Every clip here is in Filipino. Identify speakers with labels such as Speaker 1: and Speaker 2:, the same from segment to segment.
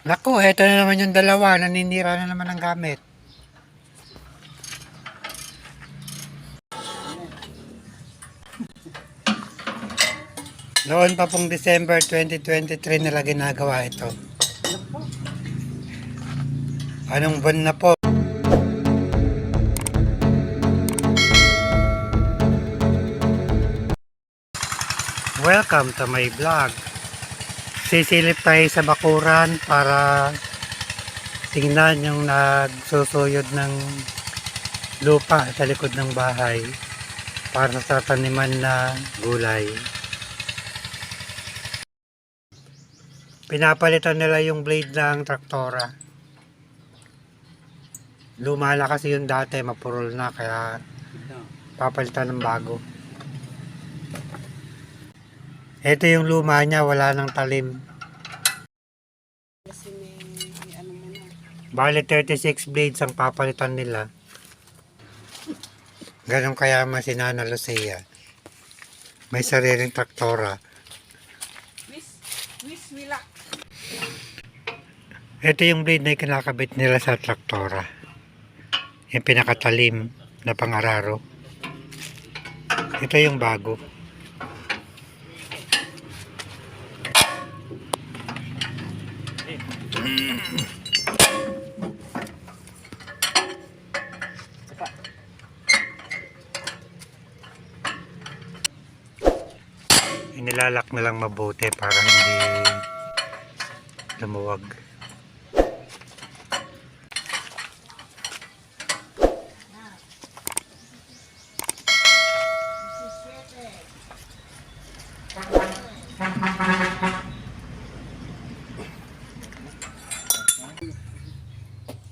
Speaker 1: Naku, eto na naman yung dalawa. Naninira na naman ang gamit. Noon pa pong December 2023 nila ginagawa ito. Anong buwan na po? Welcome to my vlog. Sisilip tayo sa bakuran para tingnan yung nagsusuyod ng lupa sa likod ng bahay para sa taniman na gulay. Pinapalitan nila yung blade ng traktora. Lumala kasi yung dati, mapurol na kaya papalitan ng bago. Ito yung luma niya, wala nang talim.
Speaker 2: Kasi may, may ano mo na.
Speaker 1: Bali 36 blades ang papalitan nila. Ganon kaya si Nana Lucia. May sariling traktora.
Speaker 2: Miss, Miss Wila.
Speaker 1: Ito yung blade na kinakabit nila sa traktora. Yung pinakatalim na pangararo. Ito yung bago. Inilalak na lang mabuti para hindi lumuwag.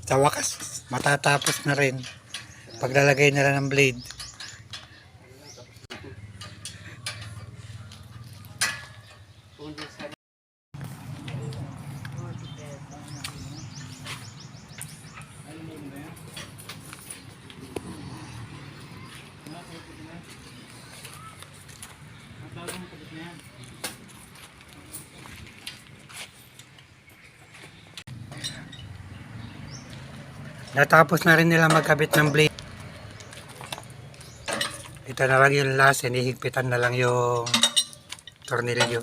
Speaker 1: Sa wakas, matatapos na rin. Paglalagay nila ng blade. Natapos na rin nila magkabit ng blade. Ito na lang yung last, hinihigpitan na lang yung tornilyo.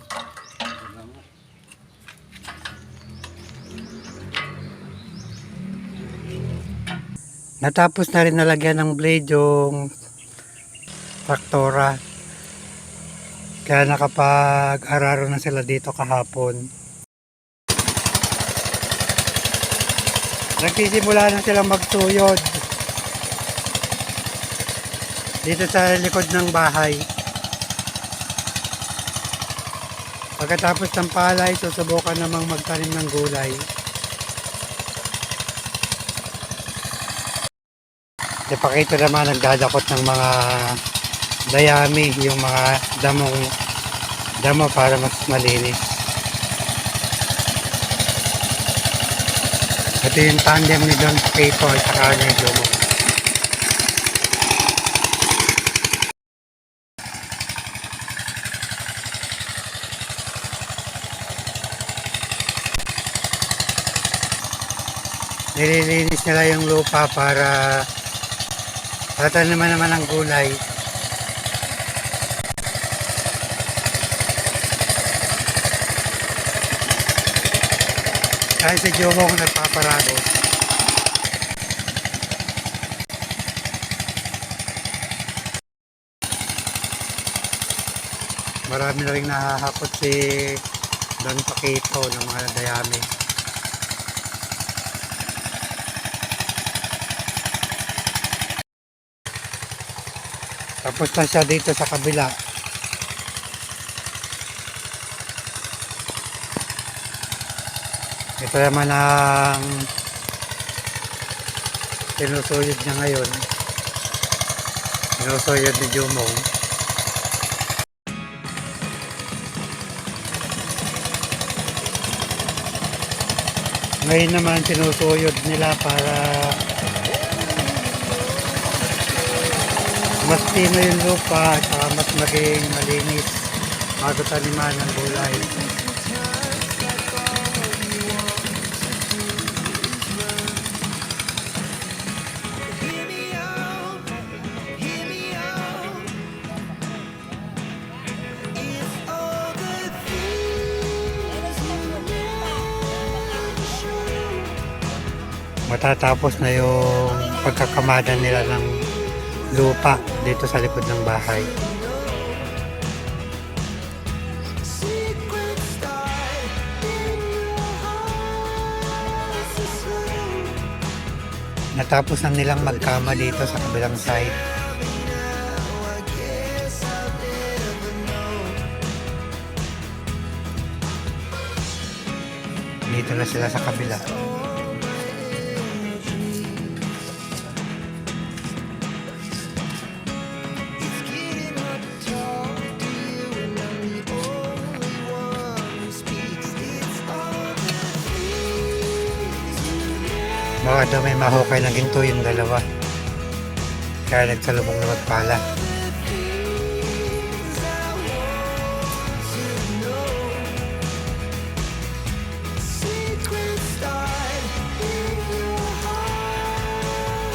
Speaker 1: Natapos na rin nalagyan ng blade yung traktora. Kaya nakapag-araro na sila dito kahapon. Nagsisimula na silang magsuyod. Dito sa likod ng bahay. Pagkatapos ng palay, susubukan namang magtanim ng gulay. Ipakita naman nagdadakot ng mga dayami, yung mga damong damo para mas malinis. Ito yung tandem ni Don Pato at saka ni Jomo. Nililinis nila yung lupa para tataniman naman ng gulay. Kahit si Jomo kung nagpaparago. Marami na rin nahahakot si Don Paquito ng mga dayami. Tapos na siya dito sa kabila. Ito naman ang sinusuyod niya ngayon. Sinusuyod ni Jumong. Ngayon naman sinusuyod nila para mas tino yung lupa at mas maging malinis bago taniman ng gulay. Matatapos na yung pagkakamada nila ng lupa dito sa likod ng bahay. Natapos na nilang magkama dito sa kabilang side. Dito na sila sa kabila. Daw may mahukay ng ginto yung dalawa. Kaya nagsalubong na magpala.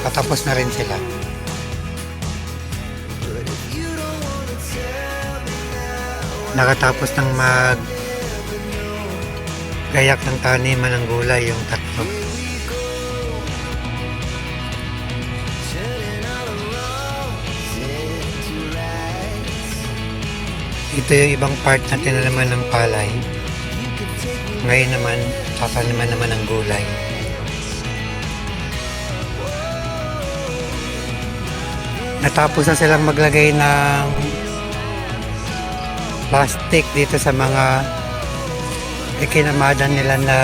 Speaker 1: Patapos na rin sila. Nakatapos ng mag gayak ng taniman ng gulay yung tatlo. Ito yung ibang part na tinalaman ng palay. Ngayon naman, tataniman naman ng gulay. Natapos na silang maglagay ng plastic dito sa mga ikinamadan nila na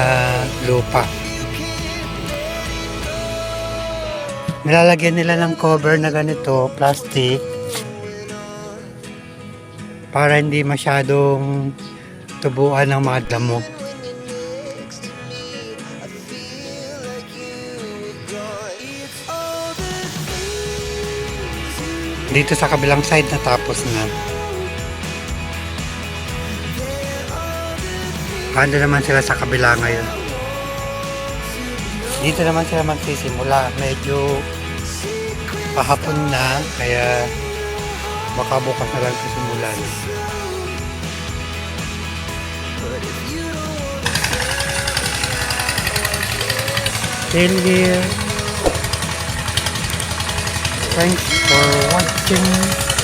Speaker 1: lupa. Nilalagyan nila ng cover na ganito, plastic, para hindi masyadong tubuan ng mga damo. Dito sa kabilang side natapos na. Ando naman sila sa kabila ngayon. Dito naman sila magsisimula. Medyo pahapon na, kaya baka bukas na lang sisimulan. Still here. Thanks for watching.